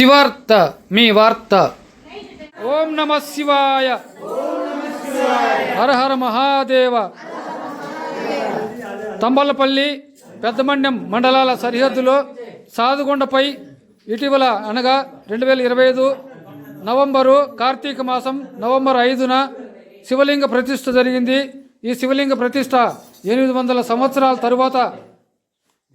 శివార్త మీ వార్త. ఓం నమ శివాయ. హర హర మహాదేవ. తంబలపల్లి పెద్దమండ్యం మండలాల సరిహద్దులో సాదుగొండపై ఇటీవల అనగా రెండు వేల ఇరవై ఐదు నవంబరు కార్తీక మాసం నవంబర్ ఐదున శివలింగ ప్రతిష్ఠ జరిగింది. ఈ శివలింగ ప్రతిష్ఠ ఎనిమిది వందల సంవత్సరాల తరువాత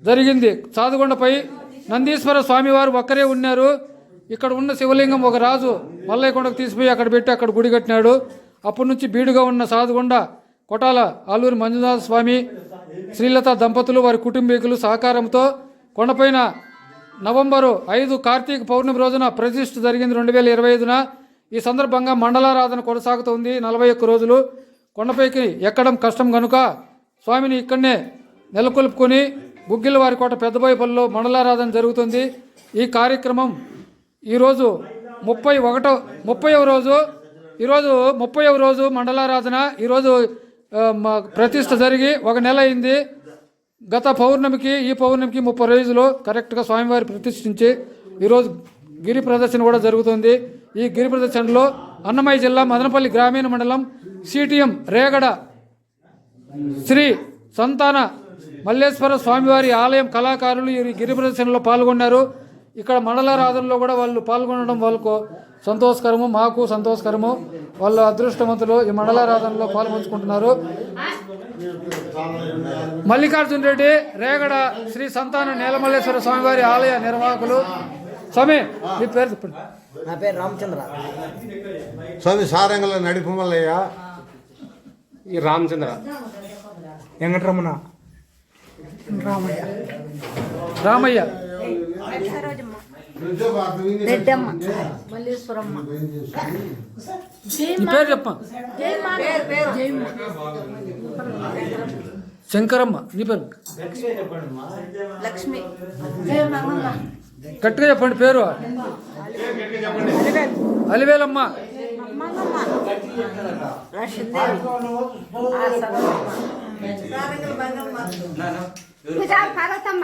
జరిగింది. సాదుగొండపై నందీశ్వర స్వామివారు ఒక్కరే ఉన్నారు. ఇక్కడ ఉన్న శివలింగం ఒక రాజు మల్లయ్యకొండకు తీసిపోయి అక్కడ పెట్టి అక్కడ గుడి కట్టినాడు. అప్పటి నుంచి బీడుగా ఉన్న సాధుగొండ కొటాల ఆలూరి మంజునాథ స్వామి శ్రీలత దంపతులు వారి కుటుంబీకులు సహకారంతో కొండపైన నవంబరు ఐదు కార్తీక పౌర్ణమి రోజున ప్రతిష్ఠ జరిగింది రెండు వేల ఇరవై ఐదున. ఈ సందర్భంగా మండలారాధన కొనసాగుతోంది నలభై ఒక్క రోజులు. కొండపైకి ఎక్కడం కష్టం కనుక స్వామిని ఇక్కడనే నెలకొల్పుకొని బుగ్గిల వారి కోట పెద్దబోయపల్లిలో మండలారాధన జరుగుతుంది. ఈ కార్యక్రమం ఈరోజు ముప్పై ఒకటో ముప్పైవ రోజు ఈరోజు ముప్పైవ రోజు మండలారాధన ఈరోజు ప్రతిష్ట ప్రతిష్ఠ జరిగి ఒక నెల అయింది. గత పౌర్ణమికి ఈ పౌర్ణమికి ముప్పై రోజులు కరెక్ట్గా స్వామివారి ప్రతిష్ఠించి ఈరోజు గిరి ప్రదర్శన కూడా జరుగుతుంది. ఈ గిరి ప్రదర్శనలో అన్నమయ్య జిల్లా మదనపల్లి గ్రామీణ మండలం సిటిఎం రేగడ శ్రీ సంతాన మల్లేశ్వర స్వామివారి ఆలయం కళాకారులు ఈ గిరి ప్రదర్శనలో పాల్గొన్నారు. ఇక్కడ మండలారాధనలో కూడా వాళ్ళు పాల్గొనడం వాళ్ళకు సంతోషకరము మాకు సంతోషకరము. వాళ్ళ అదృష్టవంతులు ఈ మండలారాధనలో పాల్గొంచుకుంటున్నారు మల్లికార్జున రెడ్డి రేగడ శ్రీ సంతాన నీలమల్లేశ్వర స్వామివారి ఆలయ నిర్వాహకులు. స్వామి మీ పేరు చెప్పండి. నా పేరు రామచంద్ర. స్వామి సారంగల నడిపు మల్లయ్య. ఈ రామచంద్ర. వెంకటరమణ. రామయ్య. రెడ్డమ్మ మల్లేశ్వరమ్మ. నీ పేరు చెప్ప. శంకరమ్మ నీ పేరు. లక్ష్మి. గట్టిగా చెప్పండి పేరు. అలివేలమ్మ. పార్వతమ్మ.